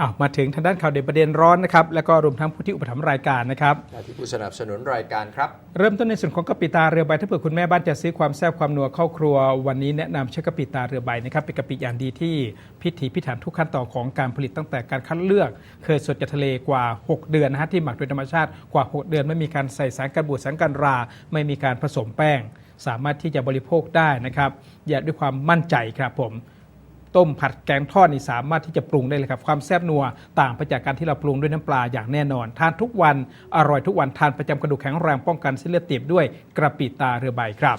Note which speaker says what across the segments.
Speaker 1: อ้าวมาถึงทางด้านข่าวเด่นประเด็นร้อนนะครับ แล้วก็รวมทั้งผู้ที่อุปถัมภ์รายการนะครับ
Speaker 2: และที่ผู้สนับสนุนรายการครับ
Speaker 1: เริ่มต้นในส่วนของกะปิตาเรือใบถ้าเผื่อคุณแม่บ้านจะซื้อความแซ่บความนัวเข้าครัว วันนี้แนะนำใช้กะปิตาเรือใบนะครับเป็นกะปิอย่างดีที่พิถีพิถันทุกขั้นตอนของการผลิตตั้งแต่การคัดเลือก เคยสดจากทะเลกว่า 6 เดือนนะฮะที่หมักโดยธรรมชาติกว่า 6 เดือนไม่มีการใส่สารกันบูดสารกันรา ไม่มีการผสมแป้ง สามารถที่จะบริโภคได้นะครับอย่าด้วยความมั่นใจครับผม ต้มผัดแกงทอดนี่สามารถที่จะปรุงได้เลยครับ ความแซ่บนัวต่างไปจากการที่เราปรุงด้วยน้ำปลาอย่างแน่นอน ทานทุกวันอร่อยทุกวันทานประจำกระดูกแข็งแรงป้องกันเส้นเลือดตีบด้วยกระปิตาเรือใบครับ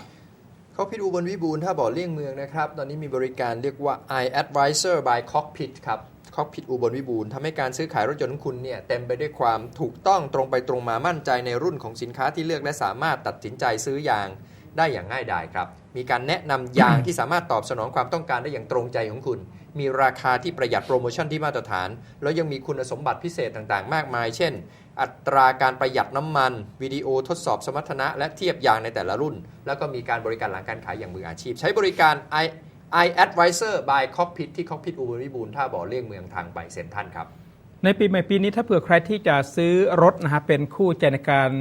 Speaker 1: เข้
Speaker 2: อพิดอุบลวิบูลย์ถ้าบ่อเลี่ยงเมืองนะครับ ตอนนี้มีบริการเรียกว่า i advisor by cockpit ครับ cockpit อุบลวิบูลย์ทำให้การซื้อขายรถยนต์ของคุณเนี่ยเต็มไปด้วยความถูกต้องตรงไปตรงมามั่นใจในรุ่นของสินค้าที่เลือกและสามารถตัดสินใจซื้อยาง ได้อย่างง่ายดายครับ มีการแนะนำยางที่สามารถตอบสนองความต้องการได้อย่างตรงใจของคุณ มีราคาที่ประหยัดโปรโมชั่นที่มาตรฐาน แล้วยังมีคุณสมบัติพิเศษต่างๆ มากมาย เช่น อัตราการประหยัดน้ำมัน วิดีโอทดสอบสมรรถนะ และเทียบยางในแต่ละรุ่น แล้วก็มีการบริการหลังการขายอย่างมืออาชีพ ใช้บริการ i i advisor by cockpit ที่ cockpit อุบลวิบูลย์ท่าบ่อเลี่ยงเมืองทางไปเซ็นทรัลครับ
Speaker 1: ในปีใหม่ปีนี้ถ้าเผื่อใครที่จะซื้อรถนะฮะเป็นคู่ใจในการ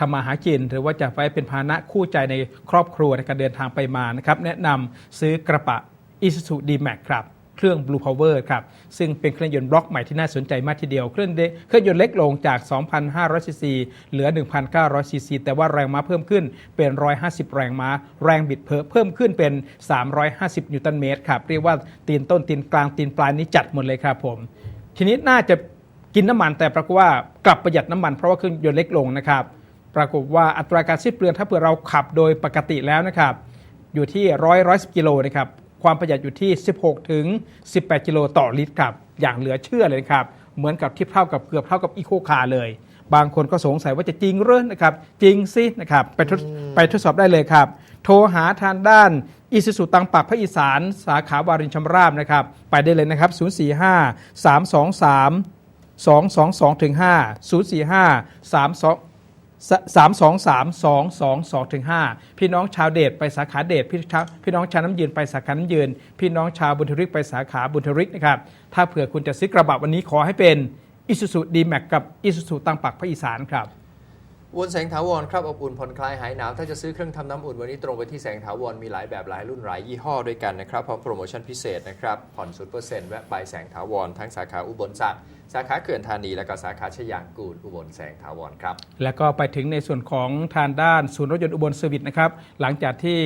Speaker 1: ทำมาหากิน หรือว่าจะไว้เป็นพาหนะคู่ใจในครอบครัวในการเดินทางไปมานะครับแนะนำซื้อกระบะ Isuzu D-Max ครับเครื่อง Blue Power ครับ ซึ่งเป็นเครื่องยนต์บล็อกใหม่ที่น่าสนใจมากทีเดียว เครื่องเดเครื่องยนต์เล็กลงจาก 2,500 ซีซี เหลือ 1,900 ซีซี แต่ว่าแรงม้าเพิ่มขึ้นเป็น 150 แรงม้า แรงบิดเพิ่มเพิ่มขึ้นเป็น 350 นิวตันเมตรครับ เรียกว่าตีนต้นตีนกลางตีนปลายนี้จัดหมดเลยครับผม ทีนี้น่าจะกินน้ำมันแต่ปรากฏว่ากลับประหยัดน้ำมันเพราะว่าเครื่องยนต์เล็กลงนะครับ ปรากฏว่าอัตราการสิ้นเปลืองถ้าเผื่อเราขับโดยปกติแล้วนะครับอยู่ที่ร้อยร้อยสิบกิโลนะครับความประหยัดอยู่ที่ 16 ถึง 18 กิโลต่อลิตรครับอย่างเหลือเชื่อเลยนะครับเหมือนกับเทียบเท่ากับเกือบเท่ากับอีโคคาร์เลย บางคนก็สงสัยว่าจะจริงหรือนะครับ จริงสินะครับไปทดไปทดสอบได้เลยครับ โทรหาทางด้านอิสุสุตังปักพระอีสานสาขาวารินชำราบนะครับ ไปได้เลยนะครับ 045 323 222ถึง5 045 32 สามสองสามสองสองสองถึงห้าพี่น้องชาวเดชไปสาขาเดชพี่ชาพี่น้องชาวน้ำยืนไปสาขาน้ำยืน พี่น้องชาวบุญทริกไปสาขาบุญทริกนะครับถ้าเผื่อคุณจะซื้อกระบะวันนี้ขอให้เป็นอิสุสุดีแม็กกับอิสุสุตังปักพระอีสานครับ
Speaker 2: วนแสงถาวรครับอบอุ่นผ่อนคลายหายหนาวถ้าจะซื้อเครื่องทำน้ำอุ่นวันนี้ตรงไปที่แสงถาวรมีหลายแบบหลายรุ่นหลายยี่ห้อด้วยกันนะครับพร้อมโปรโมชั่นพิเศษนะครับผ่อนศูนย์เปอร์เซ็นต์แวะไปแสงถาวรทั้งสาขาอุบลสัตว์ สาขาเขื่อนธานี และก็สาขาชยางกูลอุบลแสงถาวรครับ
Speaker 1: แล้วก็ไปถึงในส่วนของทางด้านศูนย์รถยนต์อุบลเซอร์วิสนะครับ หลังจากที่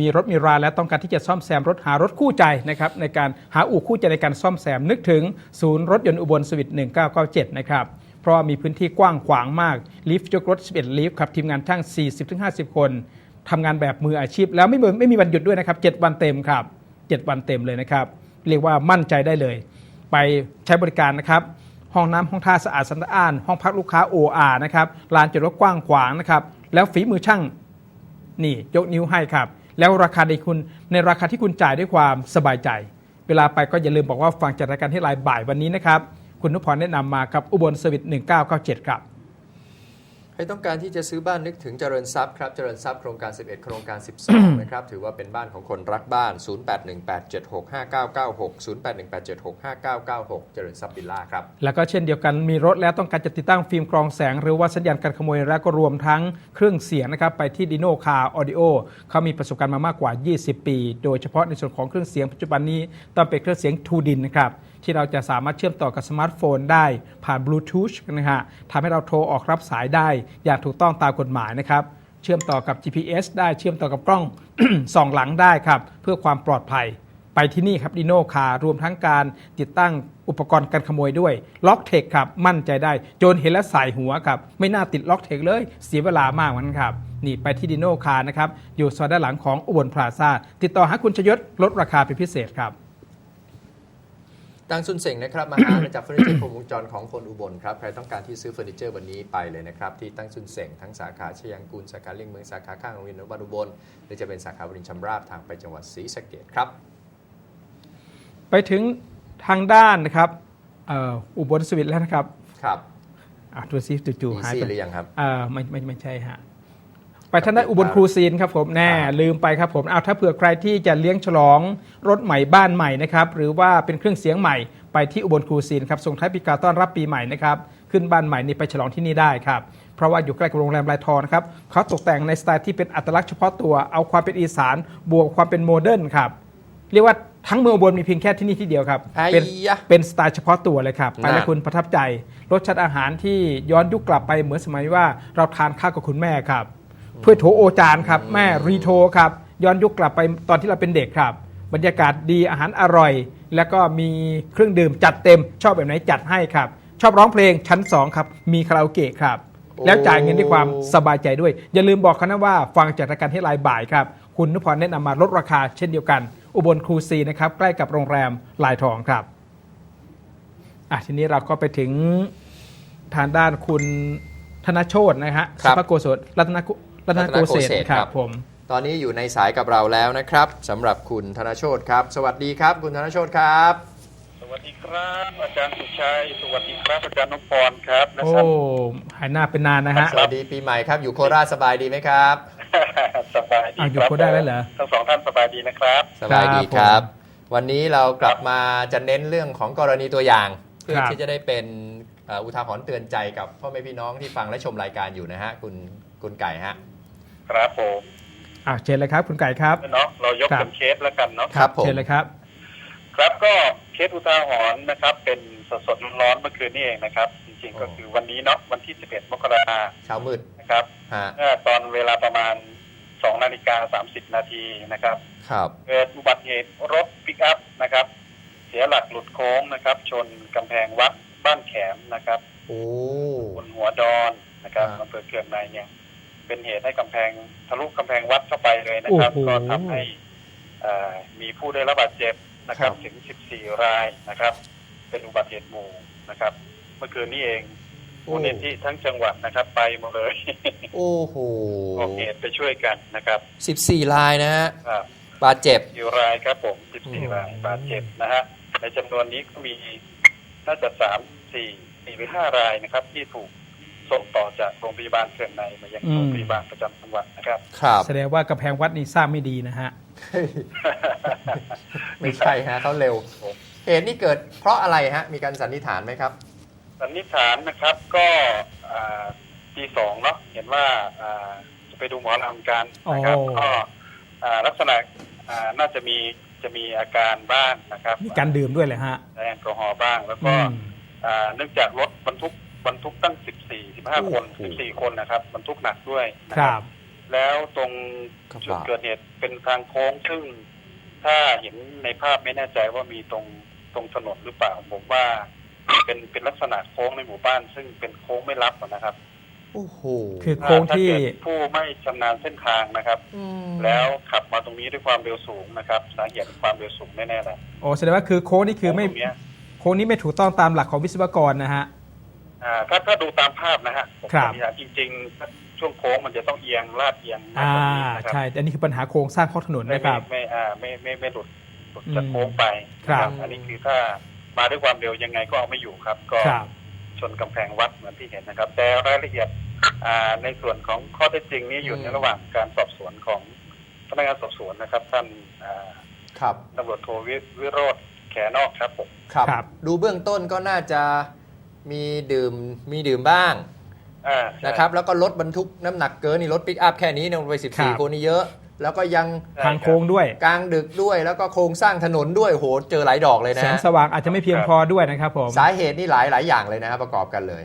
Speaker 1: มีรถมีราแล้วต้องการที่จะซ่อมแซมรถหารถคู่ใจนะครับในการหาอู่คู่ใจในการซ่อมแซมนึกถึงศูนย์รถยนต์อุบลเซอร์วิส1997 นะครับ เพราะว่ามีพื้นที่กว้างขวางมาก ลิฟต์ยกรถ 11 ลิฟต์ครับทีมงานช่าง40-50 คนทำงานแบบมืออาชีพ แล้วไม่มีไม่มีวันหยุดด้วยนะครับ 7 วันเต็มครับ 7 วันเต็มเลยนะครับ เรียกว่ามั่นใจได้เลย ไปใช้บริการนะครับ ห้องน้ำห้องท่าสะอาดสะอ้านห้องพักลูกค้า OR นะครับลานจอดรถกว้างขวางนะครับ แล้วฝีมือช่างนี่ยกนิ้วให้ครับ แล้วราคาในคุณในราคาที่คุณจ่ายด้วยความสบายใจ เวลาไปก็อย่าลืมบอกว่าฟังจากรายการที่ไลน์บ่ายวันนี้นะครับ คุณนุพรแนะนำมากับอุบลสวิต1997 ครับ
Speaker 2: ใครต้องการที่จะซื้อบ้านนึกถึงเจริญทรัพย์ครับเจริญทรัพย์โครงการ 11 โครงการ 12 นะครับ ถือว่าเป็นบ้านของคนรักบ้าน 0818765996 0818765996 เจริญทรัพย์วิลล่าครับ
Speaker 1: แล้วก็เช่นเดียวกันมีรถแล้วต้องการจะติดตั้งฟิล์มกรองแสง หรือว่าสัญญาณการขโมยแล้วก็รวมทั้งเครื่องเสียงนะครับ ไปที่ดิโนคาร์ออดิโอเขามีประสบการณ์มามากกว่า 20 ปี โดยเฉพาะในส่วนของเครื่องเสียงปัจจุบันนี้ต้องเป็นเครื่องเสียงทูดินนะครับ ที่เราจะสามารถเชื่อมต่อกับสมาร์ทโฟนได้ผ่านบลูทูธนะฮะทำให้เราโทรออกรับสายได้ อย่างถูกต้องตามกฎหมายนะครับ เชื่อมต่อกับ GPS ได้เชื่อมต่อกับกล้องส่องหลังได้ครับ เพื่อความปลอดภัย ไปที่นี่ครับดีโนคารวมทั้งการติดตั้งอุปกรณ์การขโมยด้วยล็อกเทคครับ มั่นใจได้ โจรเห็นแล้วสายหัวครับ ไม่น่าติดล็อกเทคเลย เสียเวลามากมันครับ นี่ไปที่ดีโนคารนะครับ อยู่ซอยด้านหลังของอุบลพลาซ่าติดต่อหาคุณชยศลดราคาเป็นพิเศษครับ
Speaker 2: ดังซุนเสงนะครับมาหาอาณาจักรเฟอร์นิเจอร์ครบวงจรของคนอุบลครับ ใครต้องการที่ซื้อเฟอร์นิเจอร์วันนี้ไปเลยนะครับ ที่ตั้งซุนเสงทั้งสาขาชยางกูลสาขาเลี่ยงเมืองสาขาข้างโรงเรียนอนุบาลอุบลหรือจะเป็นสาขาบรินชำราบทางไปจังหวัดศรีสะเกษครับ
Speaker 1: ไปถึงทางด้านนะครับเอ่ออุบลสวิตแล้วนะครับ
Speaker 2: ครับ
Speaker 1: อะดูซิจู่
Speaker 2: มี
Speaker 1: ๆหาย
Speaker 2: ซี่
Speaker 1: ไป
Speaker 2: หรือยังครับ
Speaker 1: เอ่อไม่ไม่ไม่ใช่ฮะ ไปท่านได้านอุบลครูซีนครับผมแน่ลืมไปครับผมเอาถ้าเผื่อใครที่จะเลี้ยงฉลองรถใหม่บ้านใหม่นะครับหรือว่าเป็นเครื่องเสียงใหม่ไปที่อุบลครูซีนครับส่งท้ายปีเก่าต้อนรับปีใหม่นะครับขึ้นบ้านใหม่นี่ไปฉลองที่นี่ได้ครับเพราะว่าอยู่ใกล้กับโรงแรมลายทองนะครับเขาตกแต่งในสไตล์ที่เป็นอัตลักษณ์เฉพาะตัวเอาความเป็นอีสานบวกความเป็นโมเดิร์นครับเรียกว่าทั้งเมืองอุบลมีเพียงแค่ที่นี่ที่เดียวครับ
Speaker 2: ไอ้
Speaker 1: เป็น
Speaker 2: ยะ
Speaker 1: เป็นสไตล์เฉพาะตัวเลยครับ ไป
Speaker 2: นั่
Speaker 1: แล้ว
Speaker 2: น
Speaker 1: คุณประทับใจ รสชาติอาหารที่ย้อนยุคกลับไปเหมือนสมัยว่าเราทานข้าวกับคุณแม่ครับ ถ้วยโถโอจานครับแม่รีโทครับย้อนยุคกลับไปตอนที่เราเป็นเด็กครับ บรรยากาศดีอาหารอร่อย แล้วก็มีเครื่องดื่มจัดเต็ม ชอบแบบไหนจัดให้ครับ ชอบร้องเพลงชั้น2ครับมีคาราโอเกะครับ
Speaker 2: โอ้
Speaker 1: แล้วจ่ายเงินด้วยความสบายใจด้วย อย่าลืมบอกเขานะว่าฟังจากรายการที่ไลน์บ่ายครับ คุณนุพรแนะนำมาลดราคาเช่นเดียวกัน อุบลครูซีนะครับใกล้กับโรงแรมลายทองครับอะทีนี้เราก็ไปถึงทางด้านคุณธนโชตนะฮะ
Speaker 2: ครับ
Speaker 1: สุภโกศลรัตนกุ รัตนโกเศษ
Speaker 2: รัตนโกเศษ
Speaker 1: ค
Speaker 2: ครั
Speaker 1: รับบผม
Speaker 2: ตอนนี้อยู่ในสายกับเราแล้วนะครับสำหรับคุณธนโชตครับ สวัสดีครับ คุณธนโชตครับ
Speaker 3: สวัสดีครับ อาจารย์สุชัย สวัสดีครับอาจารย์นพพรครับนะ
Speaker 1: โอ้
Speaker 3: ครับ
Speaker 1: หายหน้าเป็นนานนะฮะ
Speaker 2: สวัสดีปีใหม่ครับ อยู่โคราชสบายดีไหมครับ
Speaker 3: สบายดี
Speaker 1: อะอยู่
Speaker 3: ครับ
Speaker 1: โคราชแล้วเหรอ
Speaker 3: ทั้งสองท่านสบายดีนะครับ
Speaker 2: สบายดี
Speaker 1: ครับ
Speaker 2: ครับ
Speaker 1: ผม
Speaker 2: วันนี้เรากลับมาจะเน้นเรื่องของกรณีตัวอย่างเพื่อ
Speaker 1: ครับ
Speaker 2: ที่จะได้เป็นเอ่ออุทาหรณ์เตือนใจกับพ่อแม่พี่น้องที่ฟังและชมรายการอยู่นะฮะคุณคุณไก่ฮะ
Speaker 3: ครับผม
Speaker 1: อะเชิญเลยครับ คุณไก่ครับ
Speaker 3: เนาะเรายก
Speaker 1: ครับ
Speaker 3: เป็นเคสแล้วกันเนาะ
Speaker 2: ครับผม
Speaker 1: เชิญเลยครับ
Speaker 3: ครับก็เคสอุทาหรณ์นะครับ เป็นสดสดๆร้อนๆเมื่อคืนนี้เองนะครับ จริงๆก็คือวันนี้เนาะวันที่ 11 มกรา
Speaker 2: เช้ามืด
Speaker 3: นะครับ
Speaker 2: ฮะ
Speaker 3: เมื่อตอนเวลาประมาณ 2 นาฬิกา 30 นาทีนะครับ
Speaker 2: ครับ
Speaker 3: เกิดอุบัติเหตุรถปิกอัพนะครับ เสียหลักหลุดโค้งนะครับ ชนกำแพงวัดบ้านแขมนะครับ
Speaker 2: โอ้
Speaker 3: บนหัวดอนนะครับ
Speaker 2: อ่า
Speaker 3: อำเภอเกืองในเนี่ย เป็นเหตุให้กำแพงทะลุกำแพงวัดเข้าไปเลยนะครับ
Speaker 1: โอ้โห
Speaker 3: ก็ทำให้เอ่อมีผู้ได้รับบาดเจ็บนะครับ ถึง 14 รายนะครับ เป็นอุบัติเหตุหมู่นะครับ เมื่อคืนนี้เอง
Speaker 2: โอ้
Speaker 3: มูลนิธิทั้งจังหวัดนะครับ ไปหมดเลย
Speaker 2: โอ้โห
Speaker 3: ออกเหตุไปช่วยกันนะครับ
Speaker 2: สิบสี่ลายนะฮะ
Speaker 3: ครับ
Speaker 2: บาดเจ็บ
Speaker 3: อยู่รายครับผม
Speaker 2: อืม
Speaker 3: 14 รายบาดเจ็บนะฮะในจำนวนนี้ก็มีน่าจะสามสี่สี่หรือห้ารายนะครับ ที่ถูก ส่งต่อจากโรงพยาบาลเขื่อนในมายัง
Speaker 1: อืม
Speaker 3: โรงพยาบาลประจำจังหวัดนะครับ
Speaker 2: ครับ
Speaker 1: แสดงว่ากำแพงวัดนี่สร้างไม่ดีนะฮะ
Speaker 2: ไม่ใช่ฮะเขาเร็วเหตุนี้เกิดเพราะอะไรฮะ มีการสันนิษฐานไหมครับ
Speaker 3: สันนิษฐานนะครับก็อ่าตีสองเนาะเห็นว่าอ่าจะไปดูหมอลำกันนะครับ
Speaker 1: อ๋อ
Speaker 3: ก็อ่าลักษณะอ่าน่าจะมีจะมีอาการบ้างนะครับ
Speaker 1: มีการดื่มด้วยเลยฮะ
Speaker 3: แอลกอฮอล์บ้างแล้วก็
Speaker 1: อืม
Speaker 3: อ่าเนื่องจากรถบรรทุก บรรทุกตั้ง14 15คน
Speaker 2: โอ้โห
Speaker 3: 14คนนะครับบรรทุกหนักด้วยนะ
Speaker 1: ครับ
Speaker 3: แล้วตรง
Speaker 2: กระบะ
Speaker 3: จุดเกิดเหตุเป็นทางโค้งซึ่ง ถ้าเห็นในภาพไม่แน่ใจว่ามีตรงตรงถนนหรือเปล่าผมว่า เป็นเป็นลักษณะโค้งในหมู่บ้าน ซึ่งเป็นโค้งไม่รับอะนะครับ
Speaker 2: โอ้โห
Speaker 1: คือโค้งที่
Speaker 3: ถ้าเกิดผู้ไม่ชำนาญเส้นทางนะครับ
Speaker 2: ม
Speaker 3: แล้วขับมาตรงนี้ด้วยความเร็วสูงนะครับสาเหตุความเร็วสูงแน่ๆเลย
Speaker 1: โอ้แสดงว่าคือโค้งนี่คือไม่
Speaker 3: ตรงเนี้ย
Speaker 1: โค้งนี้ไม่ถูกต้องตามหลักของวิศวกรนะฮะ
Speaker 3: อ่า ถ้าถ้าดูตามภาพนะฮะผม
Speaker 1: ครับ
Speaker 3: สันนิษฐานจริงๆ ช่วงโค้งมันจะต้องเอียงลาดเอียงมาก
Speaker 1: อ่าก
Speaker 3: ว่านี้นะครับ
Speaker 1: ใช่อันนี้คือปัญหาโครงสร้างของถนน
Speaker 3: ไม่
Speaker 1: นะครับ
Speaker 3: ไม่ไม่อ่าไม่ไม่ไม่หลุดหลุดจาก
Speaker 1: อืม
Speaker 3: โค้งไป
Speaker 1: ครับ
Speaker 3: อันนี้คือถ้ามาด้วยความเร็วยังไงก็เอาไม่อยู่ครับ ก็
Speaker 1: ครับ
Speaker 3: ชนกำแพงวัดเหมือนที่เห็นนะครับ แต่รายละเอียดอ่าในส่วนของข้อเท็จจริงนี้อยู่ในระหว่างการสอบสวนของพนักงานสอบสวนนะครับ ท่านอ่า
Speaker 2: ครับ
Speaker 3: ตำรวจโทวิวิโรธแขนอกครับผม
Speaker 2: ครับ
Speaker 1: ครับ
Speaker 2: ดูเบื้องต้นก็น่าจะ มีดื่มมีดื่มบ้าง
Speaker 3: อ่า
Speaker 2: นะครับแล้วก็รถบรรทุกน้ำหนักเกินนี่รถปิกอัพแค่นี้เนี่ยไป
Speaker 1: ครับ
Speaker 2: 14 คนนี่เยอะ แล้วก็ยัง
Speaker 3: ใช่
Speaker 1: ทางโค้งด้วย
Speaker 2: กลางดึกด้วยแล้วก็โครงสร้างถนนด้วยโหเจอหลายดอกเลยนะ
Speaker 1: แสงสว่างอาจจะไม่เพียงพอด้วยนะครับผม
Speaker 2: สาเหตุนี่หลายหลายอย่างเลยนะครับประกอบกันเลย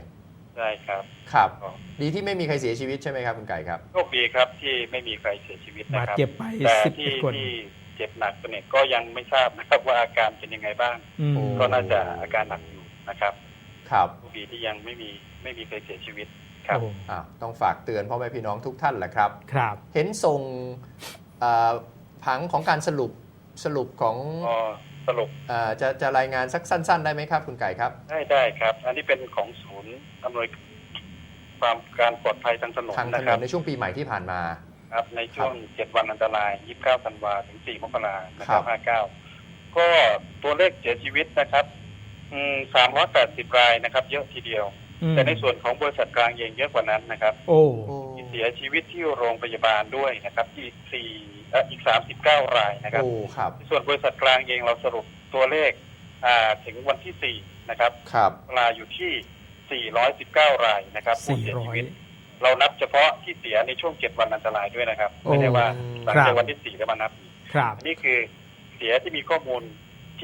Speaker 3: ใช่ครับ
Speaker 2: ครับ
Speaker 3: อ๋อ
Speaker 2: ดีที่ไม่มีใครเสียชีวิตใช่ไหมครับคุณไก่ครับ
Speaker 3: โชคดีครับที่ไม่มีใครเสียชีวิต
Speaker 1: บา
Speaker 3: นะ
Speaker 1: ด
Speaker 3: ครับ
Speaker 1: เจ็บไป
Speaker 3: แต่
Speaker 1: สิบ
Speaker 3: ที่
Speaker 1: คน
Speaker 3: ที่เจ็บหนักเนี่ยก็ยังไม่ทราบนะครับว่าอาการเป็นยังไงบ้าง
Speaker 1: อืม
Speaker 2: โอ้
Speaker 3: ก็น่าจะอาการหนักอยู่นะครับ
Speaker 2: ครับ
Speaker 3: โชคดีที่ยังไม่มีไม่มีใครเสียชีวิตครับ
Speaker 1: โอ้
Speaker 2: อ้าวต้องฝากเตือนพ่อแม่พี่น้องทุกท่านแหละครับ
Speaker 1: ครับ
Speaker 2: เห็นส่งเอ่อผังของการสรุปสรุปของ
Speaker 3: ก็สรุป
Speaker 2: เออจะจะรายงานสักสั้น ๆ ได้ไหมครับ คุณไก่ครับ
Speaker 3: ได้ได้ครับ อันนี้เป็นของศูนย์อำนวยความการปลอดภัยทางถนน
Speaker 2: ทางถ
Speaker 3: นะ
Speaker 2: น
Speaker 3: ครั
Speaker 2: น
Speaker 3: บ
Speaker 2: ในช่วงปีใหม่ที่ผ่านมา
Speaker 3: ครับในช่วง 7 วันอันตราย 29ธันวาถึง 4 มกรานะค
Speaker 2: ครั
Speaker 3: รับบ59 ก็ตัวเลขเสียชีวิตนะครับ อืม380รายนะครับ เยอะทีเดียว
Speaker 1: อืม
Speaker 3: แต่ในส่วนของบริษัทกลางเองเยอะกว่านั้นนะครับ
Speaker 1: โอ้
Speaker 3: มีเสียชีวิตที่โรงพยาบาลด้วยนะครับ อีกสี่เอ่ออีกสามสิบเก้ารายนะครับ
Speaker 2: โอ้ครับ
Speaker 3: ส่วนบริษัทกลางเองเราสรุปตัวเลขอ่าถึงวันที่สี่นะครับ
Speaker 2: ครับ
Speaker 3: เวลาอยู่ที่ 419 รายนะครับผู้เสียชีวิต
Speaker 1: 400
Speaker 3: เรานับเฉพาะที่เสียในช่วง7วันอันตรายด้วยนะครับ ไม่ได้ว่าหลัง
Speaker 1: ครั
Speaker 3: จาก
Speaker 1: บ
Speaker 3: วันที่4แล้วมานับอีก
Speaker 1: ครับ
Speaker 3: อันนี่คือเสียที่มีข้อมูล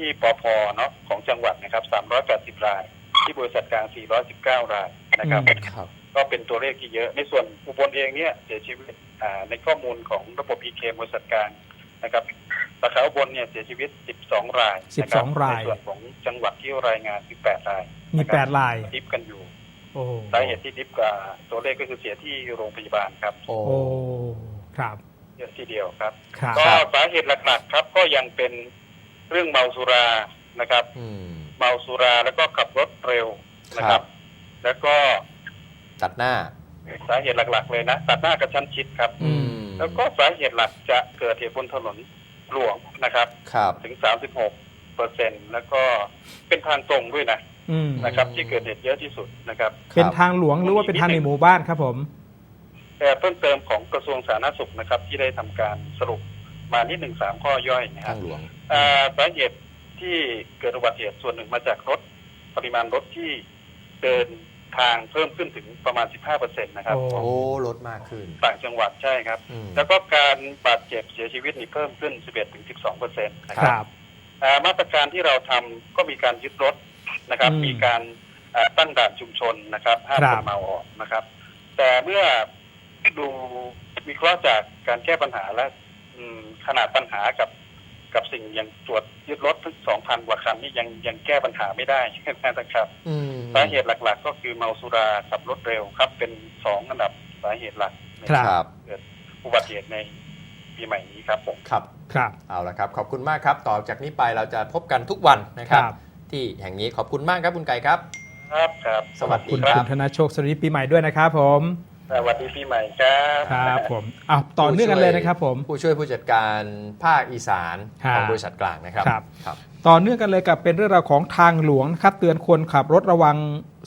Speaker 3: ที่ปพเนาะของจังหวัดนะครับ380 ราย ที่บริษัทกลาง 419 รายนะครับ
Speaker 1: อืม
Speaker 2: ครับ
Speaker 3: ก็เป็นตัวเลขที่เยอะ ในส่วนอุบลเองเนี่ยเสียชีวิตอ่าในข้อมูลของระบบ e k บริษัทกลางนะครับสาขาอุบลเนี่ยเสียชีวิต 12 รายนะครับ
Speaker 1: 12 ราย
Speaker 3: ในส่วนของจังหวัดที่รายงาน 18 ราย
Speaker 1: มี
Speaker 3: นะครับ
Speaker 1: แปดลาย
Speaker 3: ดิฟกันอยู่
Speaker 1: โอ้
Speaker 3: สาเหตุที่ดิฟกับตัวเลขก็คือเสียที่โรงพยาบาลครับ
Speaker 2: โอ้
Speaker 1: โอ้ครับ
Speaker 3: เยอะทีเดียวครับ
Speaker 1: ครับ
Speaker 3: ก็สาเหตุหลักๆครับก็ยังเป็น เรื่องเมาสุรานะครับ
Speaker 2: อืม
Speaker 3: เมาสุราแล้วก็ขับรถเร็วนะค
Speaker 2: ครั
Speaker 3: รับ
Speaker 2: บ
Speaker 3: แล้วก็
Speaker 2: ตัดหน้า
Speaker 3: สาเหตุหลัก ๆ เลยนะตัดหน้ากระชั้นชิดครับ
Speaker 1: อืม
Speaker 3: แล้วก็สาเหตุหลักจะเกิดเหตุบนถนนหลวงนะครับ
Speaker 2: ครับ
Speaker 3: ถึง 36เปอร์เซ็นต์แล้วก็เป็นทางตรงด้วยนะ
Speaker 1: อืม
Speaker 3: นะครับ ที่เกิดเหตุเยอะที่สุดนะครับ
Speaker 1: เป็นทางหลวงหรือว่าเป็นทางในหมู่บ้านครับผม
Speaker 3: แต่เพิ่มเติมของกระทรวงสาธารณสุขนะครับ ที่ได้ทำการสรุป มาที่หนึ่งสามข้อย่อยนะค
Speaker 2: ทา
Speaker 3: รับ
Speaker 2: งหลวง
Speaker 3: อ่าสาเหตุที่เกิดอุบัติเหตุส่วนหนึ่งมาจากรถปริมาณรถที่เดินทางเพิ่มขึ้นถึงประมาณ 15%นะครับ
Speaker 1: โอ้
Speaker 2: โอ้ลดมากขึ้น
Speaker 3: ต่างจังหวัดใช่ครับ
Speaker 2: อืม
Speaker 3: แล้วก็การบาดเจ็บเสียชีวิตนี่เพิ่มขึ้น 11-12%นะ
Speaker 1: ค
Speaker 3: ครับ
Speaker 1: รับ
Speaker 3: อ่ามาตรการที่เราทำก็มีการยึดรถนะครับ
Speaker 1: อืม
Speaker 3: มีการอ่าตั้งด่านชุมชนนะครับห้าม
Speaker 1: ครั
Speaker 3: ค
Speaker 1: บ
Speaker 3: นเมาออกนะครับ แต่เมื่อดูวิเคราะห์จากการแก้ปัญหาและอืม ขนาดปัญหากับกับสิ่งอย่างตรวจยึดรถทั้งสองพันกว่าคันนี่ยังยังแก้ปัญหาไม่ได้นะครับ
Speaker 2: อืม
Speaker 3: สาเหตุหลัก ๆ ก็คือเมาสุราขับรถเร็วครับ เป็นสองอันดับสาเหตุหลักใน
Speaker 1: ครับ
Speaker 2: ครับ
Speaker 3: เกิดอุบัติเหตุในปีใหม่นี้ครับผม
Speaker 2: ครับ
Speaker 1: ครับ
Speaker 2: เอาละครับ ขอบคุณมากครับ ต่อจากนี้ไปเราจะพบกันทุกวันนะครับ
Speaker 1: ครับ
Speaker 2: ที่แห่งนี้ขอบคุณมากครับคุณไก่ครับ
Speaker 3: ครับครับ
Speaker 2: สวัสดี
Speaker 1: คุณ
Speaker 2: ครั
Speaker 1: คุ
Speaker 2: บ
Speaker 1: ณธนาโชคสวัสดีปีใหม่ด้วยนะครับผม
Speaker 3: สวัสดีปีใหม่ครับ
Speaker 1: ครับผมเอาต่อเนื่องกันเลยนะครับ ผม
Speaker 2: ผู้ช่วยผู้จัดการภาคอีสาน
Speaker 1: ครับ
Speaker 2: ของบริษัทกลางนะครับ
Speaker 1: ครับ
Speaker 2: ครับ
Speaker 1: ต่อเนื่องกันเลยกับเป็นเรื่องราวของทางหลวงนะครับ เตือนคนขับรถระวัง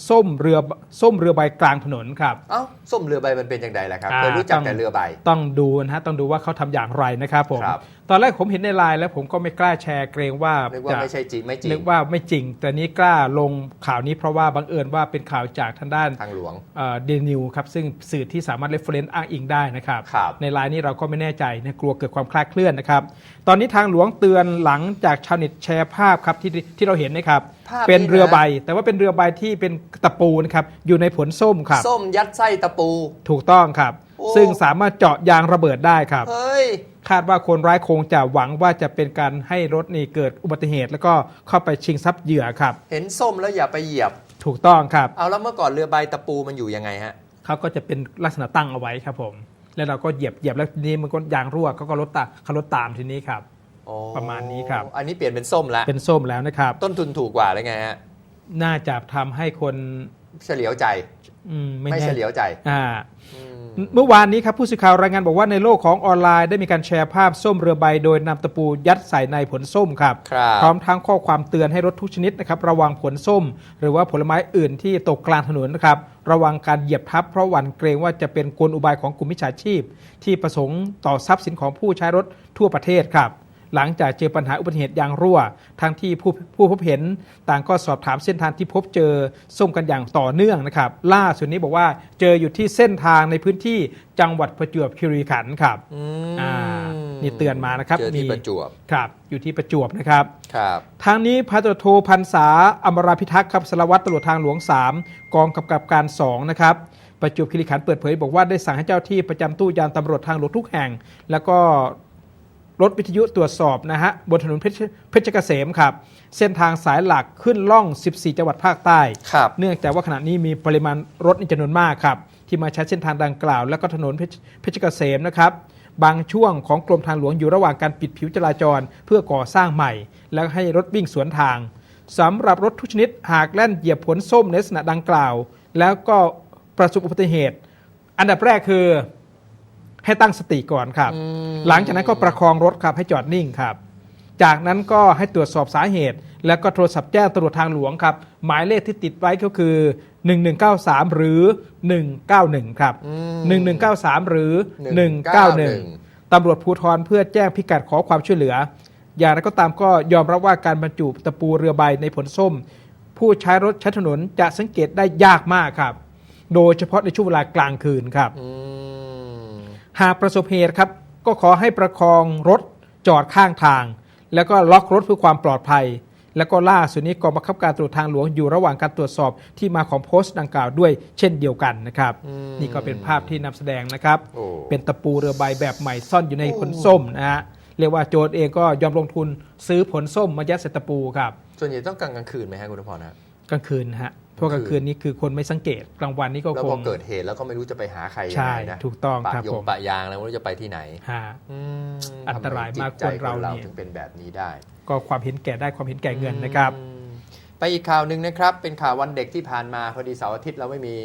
Speaker 1: ส้มเรือส้มเรือใบกลางถนนครับ
Speaker 2: เอ้าส้มเรือใบมันเป็นอย่างไรล่ะครับ
Speaker 1: อ่า
Speaker 2: เคยรู้จัก
Speaker 1: ต้อง
Speaker 2: แต่เรือใบ
Speaker 1: ต้องดูนะฮะต้องดูว่าเขาทำอย่างไรนะครับผม
Speaker 2: ครับ
Speaker 1: ตอนแรกผมเห็นในไลน์แล้วผมก็ไม่กล้าแชร์เกรงว่า
Speaker 2: นึกว่า
Speaker 1: จะ
Speaker 2: ไม่ใช่จริงไม่จริง
Speaker 1: นึกว่าไม่จริง แต่นี้กล้าลงข่าวนี้เพราะว่าบังเอิญว่าเป็นข่าวจากทางด้าน
Speaker 2: ทางหลวง
Speaker 1: เดนิวครับซึ่งสื่อที่สามารถเรฟเฟรนซ์อ้างอิงได้นะครับ
Speaker 2: ครับ
Speaker 1: ในไลน์นี้เราก็ไม่แน่ใจนะกลัวเกิดความคลาดเคลื่อนนะครับ ตอนนี้ทางหลวงเตือนหลังจากชาวเน็ตแชร์ภาพครับที่ที่เราเห็นนะครับ
Speaker 2: ภาพนี้นะ
Speaker 1: เป็นเรือใบ แต่ว่าเป็นเรือใบที่เป็นตะปูนะครับอยู่ในผลส้มครับ
Speaker 2: ส้มยัดไส้ตะปู
Speaker 1: ถูกต้องครับ
Speaker 2: โอ้
Speaker 1: ซึ่งสามารถเจาะยางระเบิดได้ครับ
Speaker 2: เฮ้ย
Speaker 1: คาดว่าคนร้ายคงจะหวังว่าจะเป็นการให้รถนี่เกิดอุบัติเหตุ แล้วก็เข้าไปชิงทรัพย์เหยื่อครับ
Speaker 2: เห็นส้มแล้วอย่าไปเหยียบ
Speaker 1: ถูกต้องครับ
Speaker 2: เอาแล้วเมื่อก่อนเรือใบตะปูมันอยู่ยังไงฮะ
Speaker 1: เขาก็จะเป็นลักษณะตั้งเอาไว้ครับผม แล้วเราก็เหยียบเหยียบแล้วทีนี้มันก็ยางรั่วเขาก็ลดตาเขาลดตามทีนี้ครับ
Speaker 2: อ๋อ
Speaker 1: ประมาณนี้ครับ
Speaker 2: อันนี้เปลี่ยนเป็นส้มแล้ว
Speaker 1: เป็นส้มแล้วนะครับ
Speaker 2: ต้นทุนถูกกว่าเลยไงฮะ
Speaker 1: น่าจะทำให้คน
Speaker 2: เฉลียวใจ
Speaker 1: อืมไม่
Speaker 2: ไม่
Speaker 1: แน่
Speaker 2: เฉลียวใจ
Speaker 1: อ่า
Speaker 2: อืม
Speaker 1: เมื่อวานนี้ครับผู้สื่อข่าวรายงานบอกว่าในโลกของออนไลน์ได้มีการแชร์ภาพส้มเรือใบ โดยนำตะปูยัดใส่ในผลส้มครับ
Speaker 2: ครับ
Speaker 1: พร้อมทั้งข้อความเตือนให้รถทุกชนิดนะครับระวังผลส้ม หรือว่าผลไม้อื่นที่ตกกลางถนนนะครับระวังการเหยียบทับเพราะหวั่นเกรงว่าจะเป็นกลอุบายของกลุ่มมิจฉาชีพ ที่ประสงค์ต่อทรัพย์สินของผู้ใช้รถทั่วประเทศครับ หลังจากเจอปัญหาอุบัติเหตุยางรั่ว ทั้งที่ผู้ผู้พบเห็นต่างก็สอบถามเส้นทางที่พบเจอส้มกันอย่างต่อเนื่องนะครับ ล่าสุดนี้บอกว่าเจออยู่ที่เส้นทางในพื้นที่จังหวัดประจวบคีรีขันธ์ครับ
Speaker 2: อืม
Speaker 1: อ่านี่เตือนมานะครับ
Speaker 2: เจอที่
Speaker 1: มี
Speaker 2: ประจวบ
Speaker 1: ครับ อยู่ที่ประจวบนะครับ
Speaker 2: ครับ
Speaker 1: ทางนี้พันตำรวจโทพันษาอมราพิทักษ์ครับสารวัตรตำรวจทางหลวง 3 กองกำกับการ2นะครับประจวบคีรีขันธ์เปิดเผยบอกว่าได้สั่งให้เจ้าที่ประจำตู้ยามตำรวจทางหลวงทุกแห่ง แล้วก็ รถวิทยุตรวจสอบนะฮะบนถนนเพชรเพชรเกษมครับ เส้นทางสายหลักขึ้นล่อง 14 จังหวัดภาคใต้
Speaker 2: ครับ
Speaker 1: เนื่องจากว่าขณะนี้มีปริมาณรถในจำนวนมากครับ ที่มาใช้เส้นทางดังกล่าว แล้วก็ถนนเพชรเพชรเกษมนะครับ บางช่วงของกรมทางหลวงอยู่ระหว่างการปิดผิวจราจร เพื่อก่อสร้างใหม่ แล้วให้รถวิ่งสวนทางสำหรับรถทุกชนิดหากแล่นเหยียบผลส้มในลักษณะดังกล่าว แล้วก็ประสบอุบัติเหตุ อันดับแรกคือ ให้ตั้งสติก่อนครับ
Speaker 2: อืม
Speaker 1: หลังจากนั้นก็ประคองรถครับให้จอดนิ่งครับ จากนั้นก็ให้ตรวจสอบสาเหตุ แล้วก็โทรศัพท์แจ้งตำรวจทางหลวงครับ หมายเลขที่ติดไว้ก็คือ 1193 หรือ 191 ครับ
Speaker 2: อืม
Speaker 1: 1193 หรือ
Speaker 2: 191
Speaker 1: 191ตำรวจภูธรเพื่อแจ้งพิกัดขอความช่วยเหลือ อย่างไรก็ตามก็ยอมรับว่าการบรรจุตะปูเรือใบในผลส้ม ผู้ใช้รถใช้ถนนจะสังเกตได้ยากมากครับ โดยเฉพาะในช่วงเวลากลางคืนครับ
Speaker 2: อืม
Speaker 1: หากประสบเหตุครับ ก็ขอให้ประคองรถจอดข้างทาง แล้วก็ล็อกรถเพื่อความปลอดภัย แล้วก็ล่าสุดนี้กองบังคับการตรวจทางหลวงอยู่ระหว่างการตรวจสอบที่มาของโพสต์ดังกล่าวด้วย เช่นเดียวกันนะครับ
Speaker 2: อืม
Speaker 1: นี่ก็เป็นภาพที่นำแสดงนะครับ
Speaker 2: โอ้
Speaker 1: เป็นตะปูเรือใบแบบใหม่ซ่อนอยู่ในผลส้มนะฮะเรียกว่าโจรเองก็ยอมลงทุนซื้อผลส้มมายัดใส่ตะปูครับ
Speaker 2: ส่วนใหญ่ต้องกลางกลางคืนไหมฮะคุณนพรฮะ
Speaker 1: กลางคืนนะฮะ เพราะกลางคืนนี้คือคนไม่สังเกตกลางวันนี้ก็
Speaker 2: แล้ว
Speaker 1: ค
Speaker 2: พองเกิดเหตุแล้วก็ไม่รู้จะไปหาใครยัง
Speaker 1: ใช่
Speaker 2: ไงนะ
Speaker 1: ถูกต้อง
Speaker 2: ปะ
Speaker 1: ครับ
Speaker 2: ย
Speaker 1: ผ
Speaker 2: ง
Speaker 1: ม
Speaker 2: ปะยางแล้วไม่รู้จะไปที่ไหน
Speaker 1: ฮะ
Speaker 2: อืม
Speaker 1: อันตรายมาก
Speaker 2: ทำไจิตใจ
Speaker 1: คนเราเนี่ย
Speaker 2: ถึงเป็นแบบนี้ได้
Speaker 1: ก็ความเห็นแก่ได้ความเห็นแก่เงินนะครับ
Speaker 2: อืมไปอีกข่าวหนึ่งนะครับ เป็นข่าววันเด็กที่ผ่านมาพอดีเสาร์อาทิตย์เราไม่มี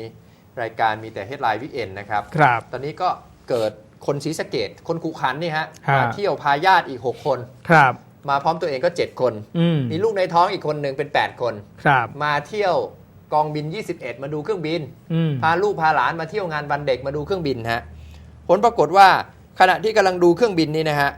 Speaker 2: รายการมีแต่เฮดไลน์วิกเอนนะครับ
Speaker 1: ครับ
Speaker 2: ตอนนี้ก็เกิดคนศรีสะเกดคนขู่ขันนี่ฮะ
Speaker 1: ฮะ
Speaker 2: มาเที่ยวพาญาติอีก 6 คน
Speaker 1: ครับ
Speaker 2: มาพร้อมตัวเองก็ 7 คน
Speaker 1: อืม
Speaker 2: มีลูกในท้องอีกคนหนึ่งเป็น 8 คน
Speaker 1: ครับ
Speaker 2: มาเที่ยว กองบิน 21 มาดูเครื่องบิน
Speaker 1: อืม
Speaker 2: พาลูกพาหลานมาเที่ยวงานวันเด็กมาดูเครื่องบินฮะผลปรากฏว่าขณะที่กำลังดูเครื่องบินนี่นะฮะ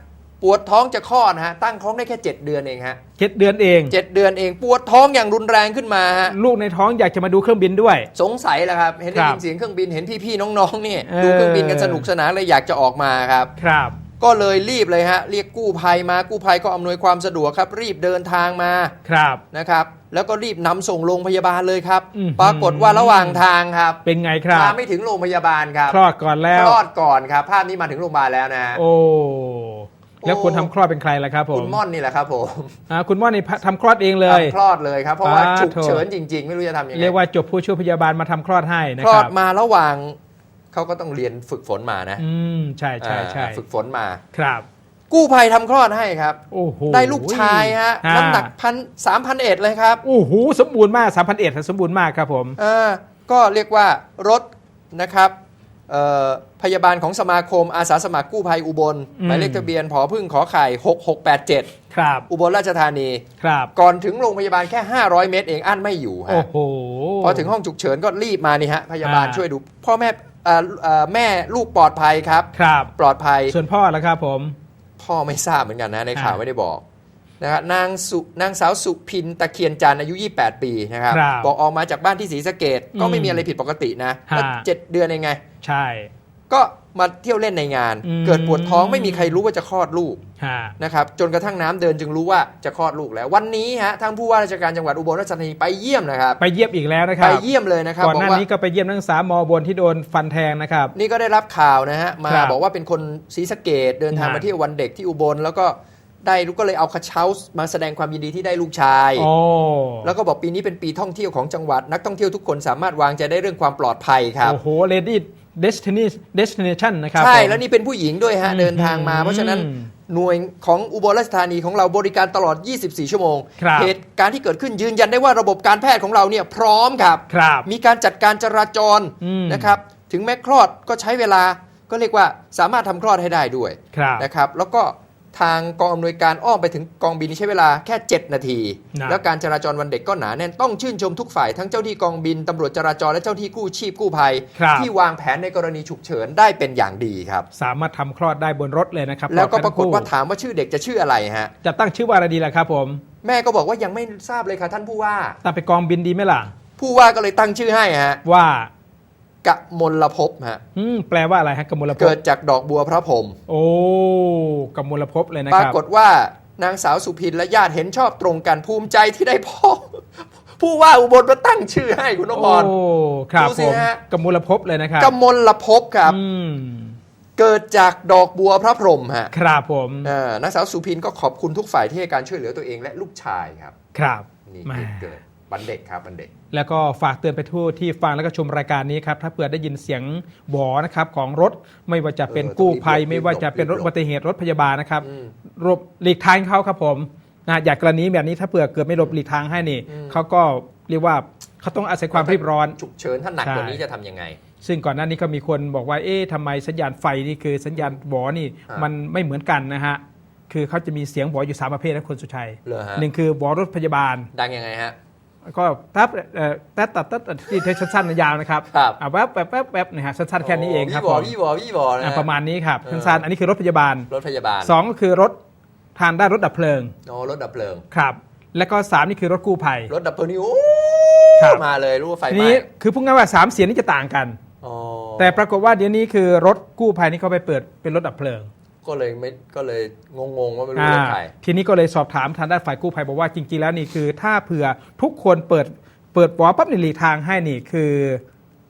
Speaker 2: ปวดท้องจะคลอดนะฮะตั้งท้องได้แค่ 7 เดือนเองฮะ
Speaker 1: เจ็ดเดือนเอง
Speaker 2: เจ็ดเดือนเองปวดท้องอย่างรุนแรงขึ้นมาฮะ
Speaker 1: ลูกในท้องอยากจะมาดูเครื่องบินด้วย
Speaker 2: สงสัยแหละครับเห็นได้
Speaker 1: ครั
Speaker 2: ยิ
Speaker 1: บ
Speaker 2: นเสียงเครื่องบินเห็นพี่ๆน้องๆเนี่ย
Speaker 1: เออ
Speaker 2: ดูเครื่องบินกันสนุกสนานเลยอยากจะออกมาครับ
Speaker 1: ครับ
Speaker 2: ก็เลยรีบเลยฮะเรียกกู้ภัยมากู้ภัยก็อำนวยความสะดวกครับ รีบเดินทางมา
Speaker 1: ครับ
Speaker 2: นะครับ แล้วก็รีบนำส่งโรงพยาบาลเลยครับ
Speaker 1: อื้อหือ
Speaker 2: ปรากฏว่าระหว่างทางครับ
Speaker 1: เป็นไงครับ
Speaker 2: มาไม่ถึงโรงพยาบาลครับ
Speaker 1: คลอดก่อนแล้ว
Speaker 2: คลอดก่อนครับ ภาพนี้มาถึงโรงพยาบาลแล้วนะฮะ
Speaker 1: โอ้แล้วคนทำคลอดเป็นใครล่ะครับผม
Speaker 2: คุณม่อนนี่แหละครับผม
Speaker 1: อ่าคุณม่อนนี่ทำคลอดเองเลย
Speaker 2: ทำคลอดเลยครับเพราะว่า
Speaker 1: อ่า
Speaker 2: ฉุกเฉิน
Speaker 1: โถ
Speaker 2: จริงๆ ไม่รู้จะทำยังไง
Speaker 1: เรียกว่าจบผู้ช่วยพยาบาลมาทำคลอดให้นะ
Speaker 2: คล
Speaker 1: ค
Speaker 2: อ
Speaker 1: รั
Speaker 2: ด
Speaker 1: บ
Speaker 2: มาระหว่าง เขาก็ต้องเรียนฝึกฝนมานะ
Speaker 1: อืมใช่ใช่ใช่
Speaker 2: อ่าฝึกฝนมา
Speaker 1: ครับ
Speaker 2: กู้ภัยทำคลอดให้ครับ
Speaker 1: โอ้โห
Speaker 2: ได้ลูกชายฮะน้ำหนักพันสามพันเอ็ดเลยครับ
Speaker 1: โอ้โหสมบูรณ์มากสามพันเอ็ดสมบูรณ์มากครับผม
Speaker 2: เออก็เรียกว่ารถนะครับเอ่อพยาบาลของสมาคมอาสาสมัครกู้ภัยอุบล
Speaker 1: อืม
Speaker 2: หมายเลขทะเบียนผอพึ่งขอไข่ 6687
Speaker 1: ครับ
Speaker 2: อุบลราชธานี
Speaker 1: ครับ
Speaker 2: ก่อนถึงโรงพยาบาลแค่ 500 เมตรเองอั้นไม่อยู่
Speaker 1: โอ้
Speaker 2: ฮะ
Speaker 1: โห
Speaker 2: พอถึงห้องฉุกเฉินก็รีบมานี่ฮะพยาบาล
Speaker 1: อ่า
Speaker 2: ช่วยดู พ่อแม่เอ่อเอ่อ แม่ลูกปลอดภัยครับ
Speaker 1: ครับ
Speaker 2: ปลอดภัย
Speaker 1: ส่วนพ่อแล้วครับผม
Speaker 2: พ่อไม่ทราบเหมือนกันนะในข่าว
Speaker 1: อ่า
Speaker 2: ไม่ได้บอกนะครับนางสุนางสาวสุพินตะเคียนจันทร์อายุ 28 ปีนะครับ
Speaker 1: ครับ
Speaker 2: บอกออกมาจากบ้านที่ศรีสะเกดก็ไม่
Speaker 1: อืม
Speaker 2: มีอะไรผิดปกตินะ
Speaker 1: ฮะ
Speaker 2: ก็เจ็ดเดือนเองไง
Speaker 1: ใช่
Speaker 2: ก็ มาเที่ยวเล่นในงาน
Speaker 1: อืม
Speaker 2: เกิดปวดท้องไม่มีใครรู้ว่าจะคลอดลูก
Speaker 1: ฮะ
Speaker 2: นะครับจนกระทั่งน้ำเดินจึงรู้ว่าจะคลอดลูกแล้ว วันนี้ฮะทางผู้ว่าราชการจังหวัดอุบลราชธานีไปเยี่ยมนะครับ
Speaker 1: ไปเยี่ยมอีกแล้วนะค
Speaker 2: ไป
Speaker 1: รับ
Speaker 2: เยี่ยมเลยนะครับ
Speaker 1: ก่อน
Speaker 2: บอ
Speaker 1: ห
Speaker 2: ก
Speaker 1: น้า
Speaker 2: ว่า
Speaker 1: นี้ก็ไปเยี่ยมนักศึกษามอบนที่โดนฟันแทงนะครับ
Speaker 2: นี่ก็ได้รับข่าวนะฮะมา
Speaker 1: ครับ
Speaker 2: บอกว่าเป็นคนศรีสะเกดเดินทาง
Speaker 1: ฮะ
Speaker 2: มาเที่ยววันเด็กที่อุบลแล้วก็ได้ลูกก็เลยเอากระเช้ามาแสดงความยินดีที่ได้ลูกชาย
Speaker 1: โอ้
Speaker 2: แล้วก็บอกปีนี้เป็นปีท่องเที่ยวของจังหวัด นักท่องเที่ยวทุกคนสามารถวางใจได้เรื่องความปลอดภัยครับ
Speaker 1: โอ้โห lady destiny destination นะครับ
Speaker 2: ใช่
Speaker 1: ผม
Speaker 2: แล้วนี่เป็นผู้หญิงด้วยฮะ
Speaker 1: อืม
Speaker 2: เดินทางมา เพราะฉะนั้น
Speaker 1: อืม
Speaker 2: หน่วยของอุบลราชธานีของเราบริการตลอด 24 ชั่วโมง
Speaker 1: ครับ
Speaker 2: เหตุการณ์ที่เกิดขึ้นยืนยันได้ว่าระบบการแพทย์ของเราเนี่ยพร้อมครับ
Speaker 1: ครับ
Speaker 2: มีการจัดการจราจร
Speaker 1: อืม
Speaker 2: นะครับ ถึงแม้คลอดก็ใช้เวลาก็เรียกว่าสามารถทำคลอดให้ได้ด้วย
Speaker 1: ครับ
Speaker 2: นะครับ แล้วก็ ทางกองอำนวยการอ้อมไปถึงกองบินใช้เวลาแค่ 7 นาที
Speaker 1: นะ
Speaker 2: แล้วการจราจรวันเด็กก็หนาแน่นต้องชื่นชมทุกฝ่ายทั้งเจ้าที่กองบินตำรวจจราจรและเจ้าที่กู้ชีพกู้ภัย
Speaker 1: ครับ
Speaker 2: ที่วางแผนในกรณีฉุกเฉินได้เป็นอย่างดีครับ
Speaker 1: สามารถทำคลอดได้บนรถเลยนะครับ
Speaker 2: แล้วก็
Speaker 1: อด
Speaker 2: ป
Speaker 1: ภัย
Speaker 2: รากฏว่า
Speaker 1: ทั้ง
Speaker 2: ถามว่าชื่อเด็กจะชื่ออะไรฮะ
Speaker 1: คู่จะตั้งชื่อว่าอะไรดีล่ะครับ ผม
Speaker 2: แม่ก็บอกว่ายังไม่ทราบเลยค่ะท่านผู้ว่า
Speaker 1: ตั้งไปกองบินดีไหมล่ะ
Speaker 2: ผู้ว่าก็เลยตั้งชื่อให้ฮะ
Speaker 1: ว่า
Speaker 2: กมลภพฮะ
Speaker 1: อืมแปลว่าอะไรฮะกมลภ
Speaker 2: เกิ
Speaker 1: พ
Speaker 2: ดจากดอกบัวพระพรหม
Speaker 1: โอ้กมลภพเลยนะ
Speaker 2: ป
Speaker 1: ค
Speaker 2: รา
Speaker 1: รับ
Speaker 2: กฏว่านางสาวสุพินและญาติเห็นชอบตรงกันภูมิใจที่ได้พ่อผู้ว่าอุบลมาตั้งชื่อให้คุณนพร
Speaker 1: โอ้ครับ
Speaker 2: ดู
Speaker 1: ผ
Speaker 2: สิ
Speaker 1: ม
Speaker 2: ฮะ
Speaker 1: กมลภพเลยนะครับ
Speaker 2: กมลภพครับ
Speaker 1: อืม
Speaker 2: เกิดจากดอกบัวพระพรหมฮะ
Speaker 1: ครับผม
Speaker 2: เอ่อนางสาวสุพินก็ขอบคุณทุกฝ่ายที่ให้การช่วยเหลือตัวเองและลูกชายครับ
Speaker 1: ครับ
Speaker 2: นี่
Speaker 1: แหม่
Speaker 2: เกิด บันเด็กครับบันเด็ก
Speaker 1: แล้วก็ฝากเตือนไปทุกที่ฟังแล้วก็ชมรายการนี้ครับ ถ้าเผื่อได้ยินเสียงหวอนะครับของรถไม่ว่าจะเป็น
Speaker 2: เออ
Speaker 1: กู้ภัย
Speaker 2: ต้องรีบหลบ
Speaker 1: ไม่ว่าจะเป็นรถ
Speaker 2: รีบหลบ
Speaker 1: อุบัติเหตุรถพยาบาลนะครับ
Speaker 2: อืม
Speaker 1: หลบหลีกทางให้เขาครับผมนะอย่างกรณีแบบนี้ถ้าเผื่อเกิดไม่หลบหลีกทางให้นี่
Speaker 2: อืม
Speaker 1: เขาก็เรียกว่าเขาต้องอาศัยความรีบร้อน
Speaker 2: ฉุกเฉินถ้าหนัก
Speaker 1: ใช่
Speaker 2: กว่านี้จะทำยังไง
Speaker 1: ซึ่งก่อนหน้านี้ก็มีคนบอกว่า เอ๊ะทำไมสัญญาณไฟนี่คือสัญญาณหวอนี่
Speaker 2: ฮะ
Speaker 1: มันไม่เหมือนกันนะฮะ คือเขาจะมีเสียงหวออยู่สามประเภทนะคุณสุชัย
Speaker 2: เหรอฮะ
Speaker 1: หนึ่งคือหวอรถพยาบาล
Speaker 2: ดังยังไงฮะ
Speaker 1: ก็แป๊บเอ่อแป๊บตัดตัดตัดที่เทคสั้นๆยาวนะครับ
Speaker 2: ครับ
Speaker 1: อ่าแป๊บแป๊บแป๊บแป๊บนะฮะสั้นๆแค่นี้เองครับ
Speaker 2: พี่บอ
Speaker 1: ผม
Speaker 2: พี่บอพี่บอนะ
Speaker 1: อ่า
Speaker 2: ฮะ
Speaker 1: ประมาณนี้ครับ
Speaker 2: เออ
Speaker 1: สั้นๆอันนี้คือรถพยาบาล
Speaker 2: รถพยาบาล
Speaker 1: สองก็คือรถทางด้านรถดับเพลิง
Speaker 2: โอ้รถดับเพลิง
Speaker 1: ครับแล้วก็สามนี่คือรถกู้ภัย
Speaker 2: รถดับเพลิงนี่โอ้
Speaker 1: ครับ
Speaker 2: มาเลยรู้ว่าไฟ
Speaker 1: ที
Speaker 2: ไหม้
Speaker 1: นี้คือพูดง่ายๆว่าสามเสียงนี้จะต่างกัน
Speaker 2: อ๋อ
Speaker 1: แต่ปรากฏว่าเดี๋ยวนี้คือรถกู้ภัยนี่เขาไปเปิดเป็นรถดับเพลิง
Speaker 2: ก็เลยไม่ก็เลยงงๆว่าไม่รู้
Speaker 1: อ่าร
Speaker 2: ถใคร
Speaker 1: ทีนี้ก็เลยสอบถามทางด้านฝ่ายกู้ภัยบอกว่าจริงๆแล้วนี่คือ ถ้าเผื่อทุกคนเปิดเปิดวอลปั๊บในหลีกทางให้นี่คือ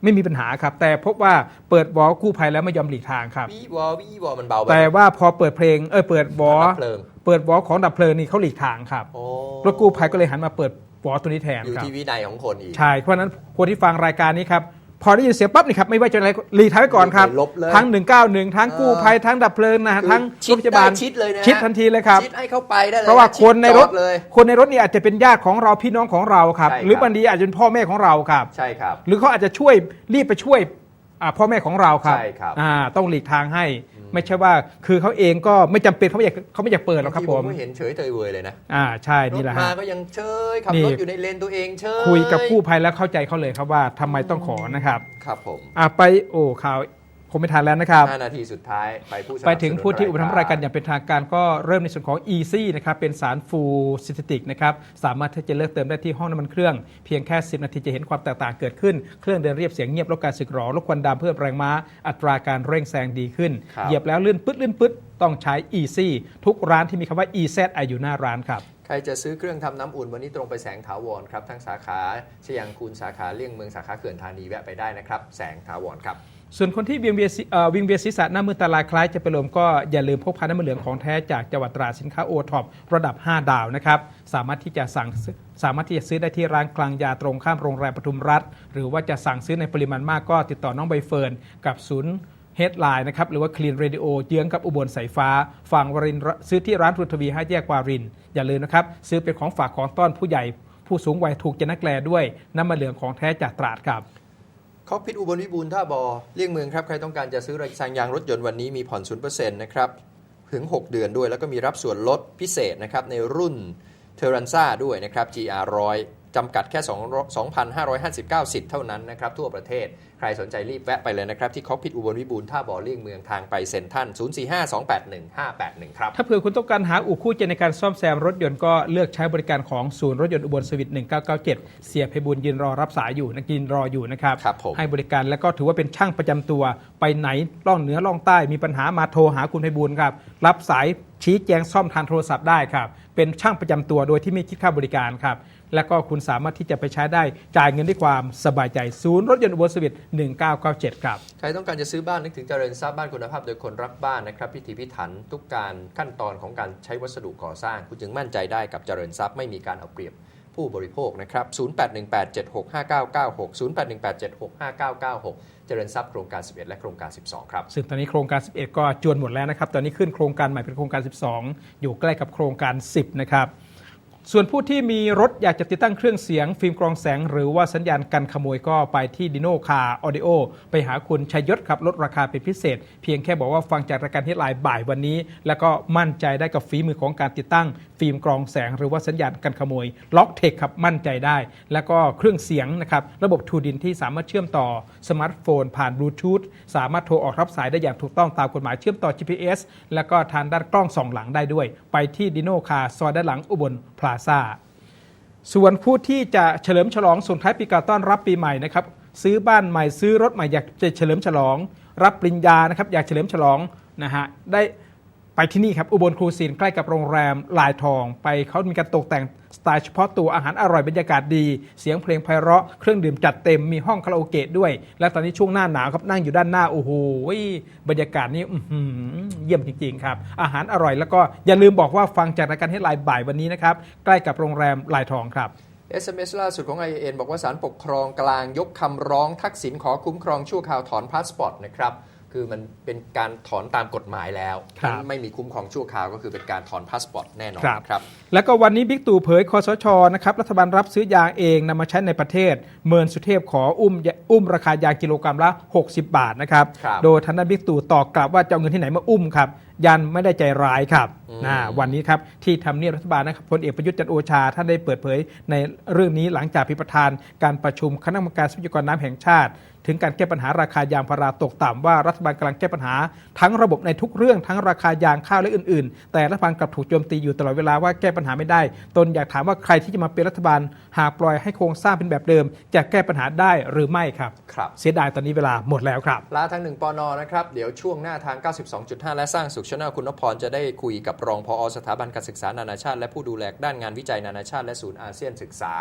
Speaker 1: ไม่มีปัญหาครับ แต่พบว่าเปิดวอลกู้ภัยแล้วไม่ยอมหลีกทางครับ
Speaker 2: พี่บอพี่บอมันเบาไป
Speaker 1: แต่ว่าพอเปิดเพลงเออเปิดวอล
Speaker 2: ดับเพลิง
Speaker 1: เปิดวอลของดับเพลิงนี่เขาหลีกทางครับ
Speaker 2: โอ้
Speaker 1: รถกู้ภัยก็เลยหันมาเปิดวอลตัวนี้แทน
Speaker 2: อยู่
Speaker 1: ครับ
Speaker 2: ที่วินัยของคนอีก
Speaker 1: ใช่เพราะฉะนั้นคนที่ฟังรายการนี้ครับ พอได้ยินเสียงปั๊บนี่ครับไม่ว่าจะอะไรรีทายไว้ก่อนครับ
Speaker 2: ลบเลย
Speaker 1: ทั้ง 191 ทั้งกู้ภัยทั้งดับเพลิงนะฮะ
Speaker 2: คือ
Speaker 1: ทั้ง
Speaker 2: ชิ
Speaker 1: ร
Speaker 2: ด
Speaker 1: ถพยาบาล
Speaker 2: ได้ชิดเลยนะฮะ
Speaker 1: ชิดทันทีเลยครับ
Speaker 2: ชิดให้เข้าไปได้เลย
Speaker 1: เพราะว่าคนในรถ
Speaker 2: ชิดจอดเลย
Speaker 1: คนในรถนี่อาจจะเป็นญาติของเราพี่น้องของเราครับ
Speaker 2: ใช่ครับ
Speaker 1: หรือบางทีอาจจะเป็นพ่อแม่ของเราครับ
Speaker 2: ใช่ครับ
Speaker 1: หรือเขาอาจจะช่วยรีบไปช่วยอ่าพ่อแม่ของเราครับ
Speaker 2: ใช่ครับ
Speaker 1: อ่าต้องหลีกทางให้ ไม่ใช่ว่าคือเขาเองก็ไม่จำเป็นเขาไม่อยากเขาไม่อยากเปิดหรอกครับา
Speaker 2: ง
Speaker 1: ผ
Speaker 2: ที
Speaker 1: ม
Speaker 2: ก็เห็นเฉยเตยเวยเลยนะ
Speaker 1: อ่าใช่
Speaker 2: ร
Speaker 1: นี่
Speaker 2: ถ
Speaker 1: แหละ
Speaker 2: มา
Speaker 1: ฮะ
Speaker 2: ก็ยังเฉยขับ
Speaker 1: นี่
Speaker 2: รถอยู่ในเลนตัวเองเฉย
Speaker 1: คุยกับกู้ภัยแล้วเข้าใจเขาเลยครับว่าทำไมต้องขอนะครับ
Speaker 2: ครับผม
Speaker 1: อ่าไปโอ้ข่าว ผมไม่ทันแล้วนะครับ
Speaker 2: 5 นาทีสุดท้ายไปผู้สนับสนุน
Speaker 1: ไปถึงผู้ที่อุปถัมภ์รายการอ
Speaker 2: อย่
Speaker 1: ย่างเป็นทางการก็เริ่มในส่วนของ Easy นะครับ เป็นสารฟูซินเทติกนะครับ สามารถที่จะเลือกเติมได้ที่ห้องน้ำมันเครื่อง เพียงแค่ 10 นาทีจะเห็นความแตกต่างเกิดขึ้น เครื่องเดินเรียบเสียงเงียบลดการสึกหรอลดควันดำเพิ่มแรงม้า อัตราการเร่งแซงดีขึ้น
Speaker 2: ครับ
Speaker 1: เหยียบแล้วลื่นปึ๊ดลื่นปึ๊ดต้องใช้ Easy ทุกร้านที่มีคำว่า EZ อยู่หน้าร้านครับ
Speaker 2: ใครจะซื้อเครื่องทำน้ำอุ่นวันนี้ตรงไปแสงถาวรครับทั้งสาขาชยังคูนสาขาเลี่ยงเมืองสาขาเขื่อนธานีแวะไปได้นะครับแสงถาวรครับ
Speaker 1: ส่วนคนที่วียงเวียนศีเอ่อวิงเวียนศีรษะหน้ามือตาลายคล้ายจะเป็นลมก็อย่าลืมพกพาน้ำมันเหลืองของแท้จากจังหวัดตราดสินค้าโอท็อประดับ 5 ดาวนะครับ สามารถที่จะสั่งสามารถที่จะซื้อได้ที่ร้านกลางยาตรงข้ามโรงแรมปทุมรัฐ หรือว่าจะสั่งซื้อในปริมาณมากก็ติดต่อน้องใบเฟิร์นกับศูนย์เฮดไลน์นะครับหรือว่า Clean Radio เยื้องกับอุบลสายฟ้าฝั่งวรินซื้อที่ร้านพุทวีห้าแยกวาริน อย่าลืมนะครับซื้อเป็นของฝากของต้อนผู้ใหญ่ ผู้สูงวัยถูกใจนักแลด้วยน้ำมันเหลืองของแท้จากตราดครับ
Speaker 2: คอกพิทอุบลวิบูลท่าบอเลี่ยงเมืองครับ ใครต้องการจะซื้อรถยางยางรถยนต์วันนี้มีผ่อน0%นะครับ ถึง 6 เดือนด้วย แล้วก็มีรับส่วนลดพิเศษนะครับ ในรุ่นเทอรันซ่าด้วยนะครับ GR 100 จำกัดแค่2 2,559 สิทธิ์เท่านั้นนะครับทั่วประเทศ ใครสนใจรีบแวะไปเลยนะครับ ที่คอกพิทอุบลวิบูลย์ท่าบอเลี่ยงเมืองทางไปเซ็นทรัล045-281-581 ครับ
Speaker 1: ถ้าเผื่อคุณต้องการหาอู่คู่ใจในการซ่อมแซมรถยนต์ก็เลือกใช้บริการของศูนย์รถยนต์อุบลสวิต1997 เสียเพบุญยืนรอรับสายอยู่นะยืนรออยู่นะครับ
Speaker 2: ครับผม
Speaker 1: ให้บริการแล้วก็ถือว่าเป็นช่างประจำตัวไปไหนล่องเหนือล่องใต้มีปัญหามาโทรหาคุณเพบุญครับรับสายชี้แจงซ่อมทางโทรศัพท์ได้ครับเป็นช่างประจำตัวโดยที่ไม่คิดค่าบริการครับ แล้วก็คุณสามารถที่จะไปใช้ได้จ่ายเงินด้วยความสบายใจ ศูนย์รถยนต์อุบลสวิต1997 ครับ
Speaker 2: ใครต้องการจะซื้อบ้านนึกถึงเจริญทรัพย์บ้านคุณภาพโดยคนรักบ้านนะครับพิถีพิถันทุกการขั้นตอนของการใช้วัสดุก่อสร้าง คุณจึงมั่นใจได้กับเจริญทรัพย์ไม่มีการเอาเปรียบผู้บริโภคนะครับ 0818765996 0818765996 เจริญทรัพย์โครงการ 11 และโครงการ 12 ครับ
Speaker 1: ซึ่งตอนนี้โครงการ 11 ก็จวนหมดแล้วนะครับ ตอนนี้ขึ้นโครงการใหม่เป็นโครงการ 12 อยู่ใกล้กับโครงการ 10 นะครับ ส่วนผู้ที่มีรถอยากจะติดตั้งเครื่องเสียง ฟิล์มกรองแสง หรือว่าสัญญาณกันขโมยก็ไปที่ดิโนคาออดิโอไปหาคุณชัยยศครับลดราคาเป็นพิเศษ เพียงแค่บอกว่าฟังจากรายการที่ไลน์บ่ายวันนี้ แล้วก็มั่นใจได้กับฝีมือของการติดตั้ง ฟิล์มกรองแสงหรือว่าสัญญาณกันขโมยล็อกเทคครับมั่นใจได้ แล้วก็เครื่องเสียงนะครับระบบทูดินที่สามารถเชื่อมต่อสมาร์ทโฟน ผ่านบลูทูธสามารถโทรออกรับสายได้อย่างถูกต้องตามกฎหมายเชื่อมต่อ GPS แล้วก็ทางด้านกล้องส่องหลังได้ด้วย ไปที่ดิโนคาซอยด้านหลังอุบลพลาซ่าส่วนผู้ที่จะเฉลิมฉลองส่งท้ายปีเก่าต้อนรับปีใหม่นะครับซื้อบ้านใหม่ซื้อรถใหม่อยากจะเฉลิมฉลอง รับปริญญานะครับอยากเฉลิมฉลองนะฮะได้ ไปที่นี่ครับ อุบลครูศิลป์ใกล้กับโรงแรมลายทอง ไปเขามีการตกแต่งสไตล์เฉพาะตัวอาหารอร่อยบรรยากาศดี เสียงเพลงไพเราะเครื่องดื่มจัดเต็มมีห้องคาราโอเกะด้วย และตอนนี้ช่วงหน้าหนาวครับนั่งอยู่ด้านหน้า โอ้โหบรรยากาศนี้เยี่ยมจริง ๆ ครับ อาหารอร่อยแล้วก็อย่าลืมบอกว่าฟังจากรายการให้ลน์บ่ายวันนี้นะครับ ใกล้กับโรงแรมลายทองครับ
Speaker 2: SMS ล่าสุดของ IAN บอกว่าศาลปกครองกลางยกคำร้องทักษิณขอคุ้มครองชั่วคราวถอนพาสปอร์ตนะครับ คือมันเป็นการถอนตามกฎหมายแล้ว
Speaker 1: ครับ
Speaker 2: ไม่มีคุ้มครองชั่วคราวก็คือเป็นการถอนพาสปอร์ตแน่นอน
Speaker 1: ครับ
Speaker 2: ครับ
Speaker 1: แล้วก็วันนี้บิ๊กตู่เผยคอสชนะครับรัฐบาลรับซื้อยางเองนำมาใช้ในประเทศ เมินสุเทพขออุ้มอุ้มราคายางกิโลกรัมละ 60 บาทนะครับ
Speaker 2: ครับ
Speaker 1: โดยทางด้านบิ๊กตู่ตอบกลับว่าจะเอาเงินที่ไหนมาอุ้มครับยันไม่ได้ใจร้ายครับ
Speaker 2: อืม
Speaker 1: นะวันนี้ครับที่ทำเนียบรัฐบาลนะครับพลเอกประยุทธ์จันทร์โอชาท่านได้เปิดเผยในเรื่องนี้หลังจากพิพธานการประชุมคณะกรรมการทรัพยากรน้ำแห่งชาติ ถึงการแก้ปัญหาราคายางพาราตกต่ำว่ารัฐบาลกำลังแก้ปัญหา ทั้งระบบในทุกเรื่องทั้งราคายางข้าวและอื่นๆ แต่รัฐบาลกลับถูกโจมตีอยู่ตลอดเวลาว่าแก้ปัญหาไม่ได้ ตนอยากถามว่าใครที่จะมาเป็นรัฐบาล หากปล่อยให้โครงสร้างเป็นแบบเดิม จะแก้ปัญหาได้หรือไม่ครับ
Speaker 2: ครับ
Speaker 1: เสียดายตอนนี้เวลาหมดแล้วครับ
Speaker 2: ลาทางหนึ่งปอนอนะครับเดี๋ยวช่วงหน้าทาง 92.5 และสร้างสุขชนาคุณนพพรจะได้คุยกับรองพอสถาบันการศึกษานานาชาติ และผู้ดูแลด้านงานวิจัยนานาชาติและศูนย์อาเซียนศึกษา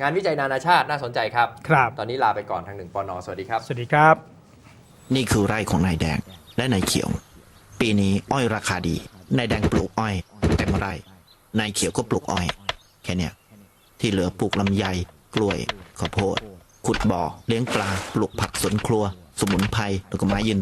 Speaker 2: งานวิจัยนานาชาติน่าสนใจครับ
Speaker 1: ครับ
Speaker 2: ตอนนี้ลาไปก่อนทางหนึ่งปอนอสวัสดีครับ
Speaker 1: สวัสดีครับ
Speaker 4: นี่คือไร่ของนายแดงและนายเขียว ปีนี้อ้อยราคาดี นายแดงปลูกอ้อยเต็มไร่ นายเขียวก็ปลูกอ้อย แค่เนี้ยที่เหลือปลูกลำไย กล้วยข้าวโพดขุดบ่อ เลี้ยงปลา ปลูกผักสวนครัว สมุนไพรแล้วก็ไม้ยืน